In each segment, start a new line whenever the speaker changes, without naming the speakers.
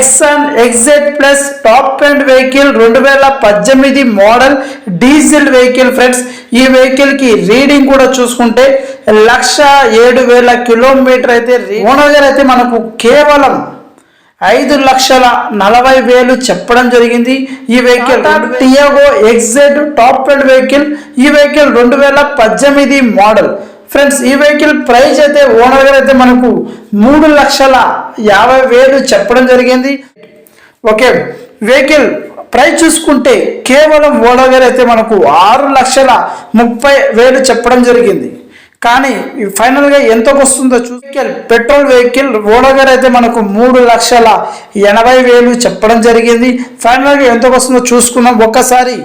Nexon XZ plus top end vehicle రెండు వేల పద్దెనిమిది మోడల్ డీజిల్ వెహికల్ ఫ్రెండ్స్ ఈ వెహికల్కి రీడింగ్ కూడా చూసుకుంటే లక్ష ఏడు వేల కిలోమీటర్ అయితే ఓనర్ గారు అయితే మనకు కేవలం ఐదు లక్షల నలభై వేలు చెప్పడం జరిగింది. ఈ vehicle Tiago XZ top end vehicle ఈ వెహికల్ రెండు వేల పద్దెనిమిది మోడల్ ఫ్రెండ్స్ ఈ వెహికల్ ప్రైస్ అయితే ఓనర్ గారు అయితే మనకు మూడు లక్షల యాభై వేలు చెప్పడం జరిగింది. ఓకే వెహికల్ ప్రైస్ చూసుకుంటే కేవలం ఓనర్ అయితే మనకు ఆరు లక్షల ముప్పై వేలు చెప్పడం జరిగింది. కానీ ఫైనల్గా ఎంతకు వస్తుందో చూసి పెట్రోల్ వెహికల్ ఓనర్ అయితే మనకు మూడు లక్షల ఎనభై వేలు చెప్పడం జరిగింది. ఫైనల్గా ఎంతకు వస్తుందో చూసుకుందాం ఒక్కసారి.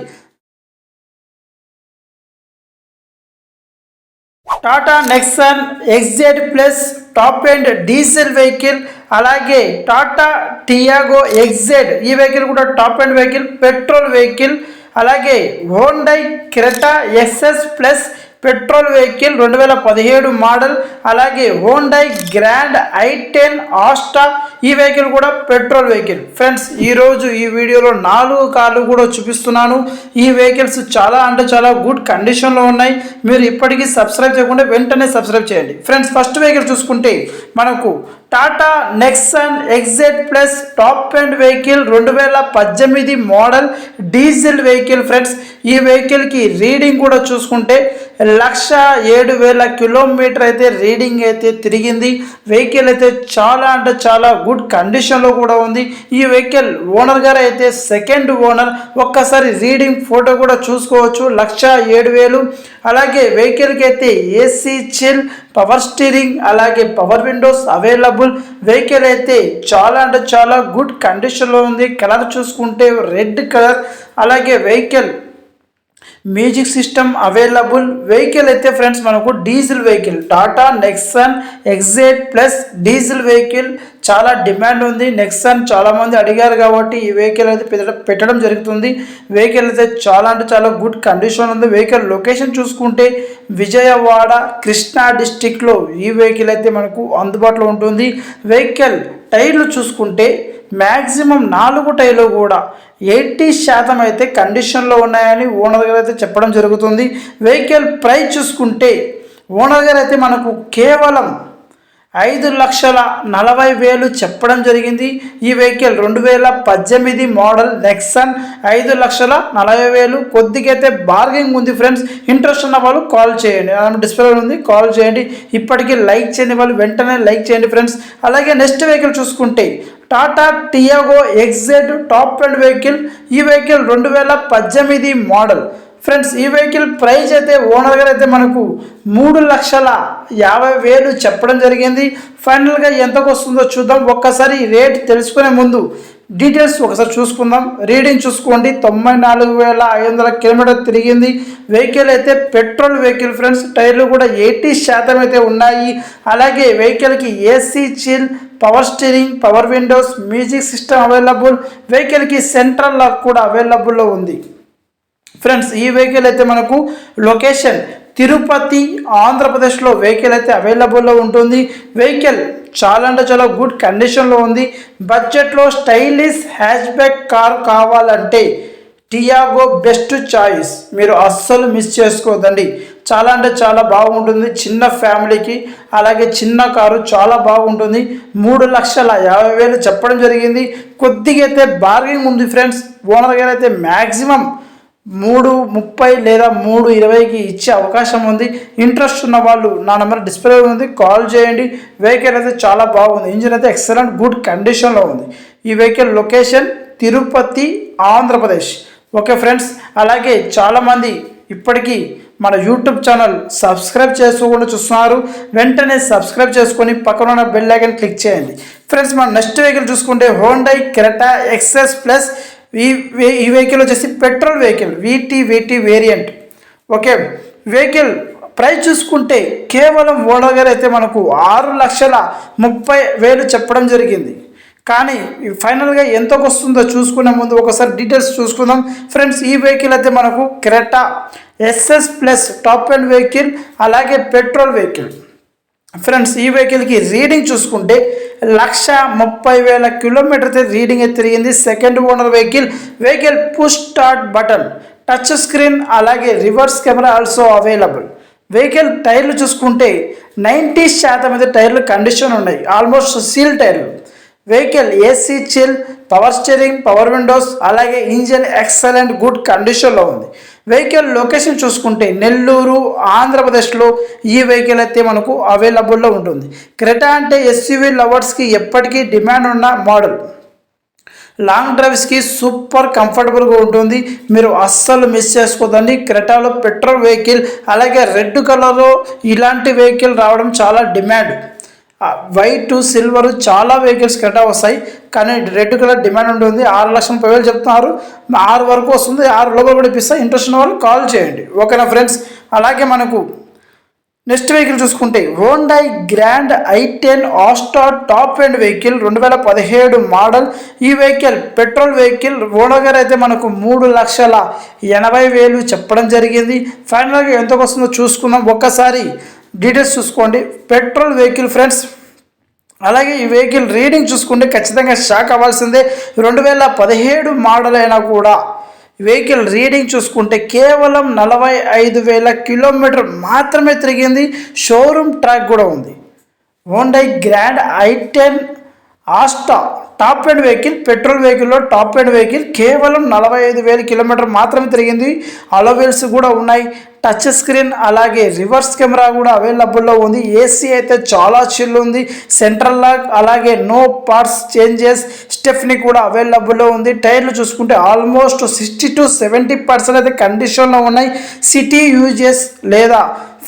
Tata Nexon XZ plus top and diesel vehicle అలాగే టాటా టియాగో ఎగ్జెడ్ ఈ వెహికల్ కూడా top and vehicle petrol vehicle అలాగే Hyundai Creta SS plus petrol vehicle రెండు వేల పదిహేడు మోడల్ అలాగే Hyundai grand i ten Asta ఈ వెహికల్ కూడా పెట్రోల్ వెహికల్. ఫ్రెండ్స్ ఈరోజు ఈ వీడియోలో నాలుగు కార్లు కూడా చూపిస్తున్నాను. ఈ వెహికల్స్ చాలా అంటే చాలా గుడ్ కండిషన్లో ఉన్నాయి. మీరు ఇప్పటికీ సబ్స్క్రైబ్ చేయకుండా వెంటనే సబ్స్క్రైబ్ చేయండి. ఫ్రెండ్స్ ఫస్ట్ వెహికల్ చూసుకుంటే మనకు Tata Nexon XZ plus top end vehicle రెండు వేల పద్దెనిమిది మోడల్ డీజిల్ వెహికల్ ఫ్రెండ్స్. ఈ వెహికల్కి రీడింగ్ కూడా చూసుకుంటే లక్ష ఏడు వేల కిలోమీటర్ అయితే రీడింగ్ అయితే తిరిగింది. వెహికల్ అయితే చాలా అంటే చాలా గుడ్ కండిషన్లో కూడా ఉంది. ఈ వెహికల్ ఓనర్ గారు అయితే సెకండ్ ఓనర్. ఒక్కసారి రీడింగ్ ఫోటో కూడా చూసుకోవచ్చు. లక్ష ఏడు వేలు. అలాగే వెహికల్కి అయితే ఏసీ చిల్ పవర్ స్టీరింగ్ అలాగే పవర్ విండోస్ అవైలబుల్. వెహికల్ అయితే చాలా అంటే చాలా గుడ్ కండిషన్లో ఉంది. కలర్ చూసుకుంటే రెడ్ కలర్. అలాగే vehicle music system available. Vehicle అయితే ఫ్రెండ్స్ మనకు diesel vehicle Tata Nexon XZ plus diesel vehicle చాలా డిమాండ్ ఉంది. నెక్సాన్ చాలామంది అడిగారు కాబట్టి ఈ వెహికల్ అయితే పెట్టడం పెట్టడం జరుగుతుంది. వెహికల్ అయితే చాలా అంటే చాలా గుడ్ కండిషన్ ఉంది. వెహికల్ లొకేషన్ చూసుకుంటే విజయవాడ కృష్ణా డిస్టిక్లో ఈ వెహికల్ అయితే మనకు అందుబాటులో ఉంటుంది. వెహికల్ టైర్లు చూసుకుంటే మ్యాక్సిమం నాలుగు టైర్లు కూడా ఎయిటీ శాతం అయితే కండిషన్లో ఉన్నాయని ఓనర్ గారు అయితే చెప్పడం జరుగుతుంది. వెహికల్ ప్రైస్ చూసుకుంటే ఓనర్ గారు అయితే మనకు కేవలం ఐదు లక్షల నలభై వేలు చెప్పడం జరిగింది. ఈ వెహికల్ రెండు వేల పద్దెనిమిది మోడల్ నెక్సన్ ఐదు లక్షల నలభై వేలు. కొద్దిగైతే బార్గింగ్ ఉంది ఫ్రెండ్స్. ఇంట్రెస్ట్ ఉన్న వాళ్ళు కాల్ చేయండి. డిస్ప్లే ఉంది. కాల్ చేయండి. ఇప్పటికీ లైక్ చేయని వాళ్ళు వెంటనే లైక్ చేయండి ఫ్రెండ్స్. అలాగే నెక్స్ట్ వెహికల్ చూసుకుంటే Tata Tiago XZ top end vehicle. ఈ వెహికల్ రెండు వేల పద్దెనిమిది మోడల్. ఫ్రెండ్స్ ఈ వెహికల్ ప్రైస్ అయితే ఓనర్ గారు అయితే మనకు మూడు లక్షల యాభై వేలు చెప్పడం జరిగింది. ఫైనల్గా ఎంతకు వస్తుందో చూద్దాం. ఒక్కసారి రేట్ తెలుసుకునే ముందు డీటెయిల్స్ ఒకసారి చూసుకుందాం. రీడింగ్ చూసుకోండి. తొంభై నాలుగు వేల ఐదు వందల కిలోమీటర్ తిరిగింది. వెహికల్ అయితే పెట్రోల్ వెహికల్ ఫ్రెండ్స్ టైర్లు కూడా ఎయిటీ శాతం అయితే ఉన్నాయి. అలాగే వెహికల్కి AC chill power steering power windows music system available వెహికల్కి సెంట్రల్ లాక్ కూడా అవైలబుల్లో ఉంది. ఫ్రెండ్స్ ఈ వెహికల్ అయితే మనకు లొకేషన్ తిరుపతి ఆంధ్రప్రదేశ్లో వెహికల్ అయితే అవైలబుల్లో ఉంటుంది. వెహికల్ చాలా అంటే చాలా గుడ్ కండిషన్లో ఉంది. బడ్జెట్లో స్టైలిష్ హ్యాచ్ బ్యాక్ కార్ కావాలంటే టియాగో బెస్ట్ చాయిస్ మీరు అస్సలు మిస్ చేసుకోదండి. చాలా అంటే చాలా బాగుంటుంది. చిన్న ఫ్యామిలీకి అలాగే చిన్న కారు చాలా బాగుంటుంది. మూడు లక్షల యాభై వేలు చెప్పడం జరిగింది. కొద్దిగా అయితే బార్గెనింగ్ ఉంది ఫ్రెండ్స్ ఓనర్ గారు అయితే మ్యాక్సిమం మూడు ముప్పై లేదా మూడు ఇరవైకి ఇచ్చే అవకాశం ఉంది. ఇంట్రెస్ట్ ఉన్న వాళ్ళు నా నెంబర్ డిస్ప్లే ఉంది. కాల్ చేయండి. వెహికల్ అయితే చాలా బాగుంది. ఇంజిన్ అయితే ఎక్సలెంట్ గుడ్ కండిషన్లో ఉంది. ఈ vehicle location Tirupati Andhra Pradesh. Okay friends అలాగే చాలామంది ఇప్పటికీ మన యూట్యూబ్ ఛానల్ సబ్స్క్రైబ్ చేసుకోకుండా చూస్తున్నారు. వెంటనే సబ్స్క్రైబ్ చేసుకొని పక్కన ఉన్న బెల్ ఐకన్ క్లిక్ చేయండి. ఫ్రెండ్స్ మన నెక్స్ట్ వెహికల్ చూసుకుంటే హోండై క్రెటా ఎక్సెస్ ప్లస్ ఈ వే- ఈ వెహికల్ వచ్చేసి petrol vehicle VT VT variant okay vehicle price చూసుకుంటే కేవలం ఓనర్ గారు అయితే మనకు ఆరు లక్షల ముప్పై వేలు చెప్పడం జరిగింది. కానీ ఫైనల్గా ఎంతకు వస్తుందో చూసుకునే ముందు ఒకసారి డీటెయిల్స్ చూసుకుందాం. ఫ్రెండ్స్ ఈ వెహికల్ అయితే మనకు Creta SS plus top end vehicle అలాగే పెట్రోల్ వెహికల్ ఫ్రెండ్స్ ఈ వెహికల్కి రీడింగ్ చూసుకుంటే లక్ష ముప్పై వేల కిలోమీటర్ రీడింగ్ తిరిగింది. Second owner vehicle vehicle push start button touch screen అలాగే reverse camera also available vehicle టైర్లు చూసుకుంటే నైంటీ శాతం అయితే టైర్లు కండిషన్ ఉన్నాయి. ఆల్మోస్ట్ సీల్ టైర్లు vehicle AC chill power steering power windows అలాగే ఇంజిన్ ఎక్సలెంట్ గుడ్ కండిషన్లో ఉంది. వెహికల్ లొకేషన్ చూసుకుంటే నెల్లూరు ఆంధ్రప్రదేశ్లో ఈ వెహికల్ అయితే మనకు అవైలబుల్లో ఉంటుంది. క్రెటా అంటే ఎస్యూవీ లవర్స్కి ఎప్పటికీ డిమాండ్ ఉన్న మోడల్ లాంగ్ డ్రైవ్స్కి సూపర్ కంఫర్టబుల్గా ఉంటుంది. మీరు అస్సలు మిస్ చేసుకోదండి. క్రెటాలో పెట్రోల్ వెహికల్ అలాగే రెడ్ కలర్లో ఇలాంటి వెహికల్ రావడం చాలా డిమాండ్ వైట్ సిల్వర్ చాలా వెహికల్స్ కట్టా వస్తాయి. కానీ రెడ్ కలర్ డిమాండ్ ఉంటుంది ఆరు లక్షల ముప్పై వేలు చెప్తున్నారు. ఆరు వరకు వస్తుంది. ఆరు లోపల కూడా ఇప్పిస్తాయి ఇంట్రెస్ట్ ఉన్న వాళ్ళు కాల్ చేయండి. ఓకేనా ఫ్రెండ్స్ అలాగే మనకు నెక్స్ట్ వెహికల్ చూసుకుంటే Hyundai grand i ten Asta top end vehicle రెండు వేల పదిహేడు మోడల్ ఈ వెహికల్ పెట్రోల్ వెహికల్ ఓనర్ గారు అయితే మనకు మూడు లక్షల ఎనభై వేలు చెప్పడం జరిగింది. ఫైనల్గా ఎంతకు వస్తుందో చూసుకుందాం. ఒక్కసారి డీటెయిల్స్ చూసుకోండి. పెట్రోల్ వెహికల్ ఫ్రెండ్స్ అలాగే ఈ వెహికల్ రీడింగ్ చూసుకుంటే ఖచ్చితంగా షాక్ అవ్వాల్సిందే. రెండు వేల పదిహేడు మోడల్ అయినా కూడా వెహికల్ రీడింగ్ చూసుకుంటే కేవలం నలభై ఐదు వేల కిలోమీటర్ మాత్రమే తిరిగింది. షోరూమ్ ట్రాక్ కూడా ఉంది. Hyundai grand i ten Asta top end vehicle petrol వెహికల్లో టాప్ ఎండ్ వెహికల్ కేవలం నలభై ఐదు వేల కిలోమీటర్ మాత్రమే తిరిగింది. అలోవెల్స్ కూడా ఉన్నాయి. టచ్ స్క్రీన్ అలాగే రివర్స్ కెమెరా కూడా అవైలబుల్లో ఉంది. ఏసీ అయితే చాలా చిల్ ఉంది. సెంట్రల్ లాక్ అలాగే నో పార్ట్స్ చేంజెస్ స్టెఫ్ని కూడా అవైలబుల్లో ఉంది. టైర్లు చూసుకుంటే almost sixty to seventy percent అయితే కండిషన్లో ఉన్నాయి. సిటీ యూజెస్ లేదా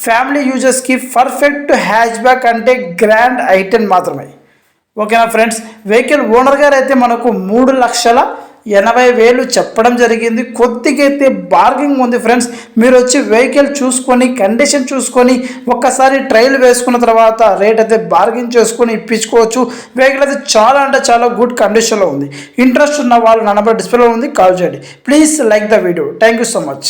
ఫ్యామిలీ యూజెస్కి పర్ఫెక్ట్ హ్యాచ్ బ్యాక్ అంటే గ్రాండ్ ఐటెన్ మాత్రమే. ఓకేనా ఫ్రెండ్స్? వెహికల్ ఓనర్ గారు అయితే మనకు మూడు లక్షల ఎనభై వేలు చెప్పడం జరిగింది. కొద్దిగైతే బార్గింగ్ ఉంది ఫ్రెండ్స్. మీరు వచ్చి వెహికల్ చూసుకొని కండిషన్ చూసుకొని ఒక్కసారి ట్రయల్ వేసుకున్న తర్వాత రేట్ అయితే బార్గింగ్ చేసుకొని ఇప్పించుకోవచ్చు. వెహికల్ అయితే చాలా అంటే చాలా గుడ్ కండిషన్లో ఉంది. ఇంట్రెస్ట్ ఉన్న వాళ్ళు నలభై డిస్ప్లేలో ఉంది. కాల్ చేయండి. Please like the video. Thank you so much.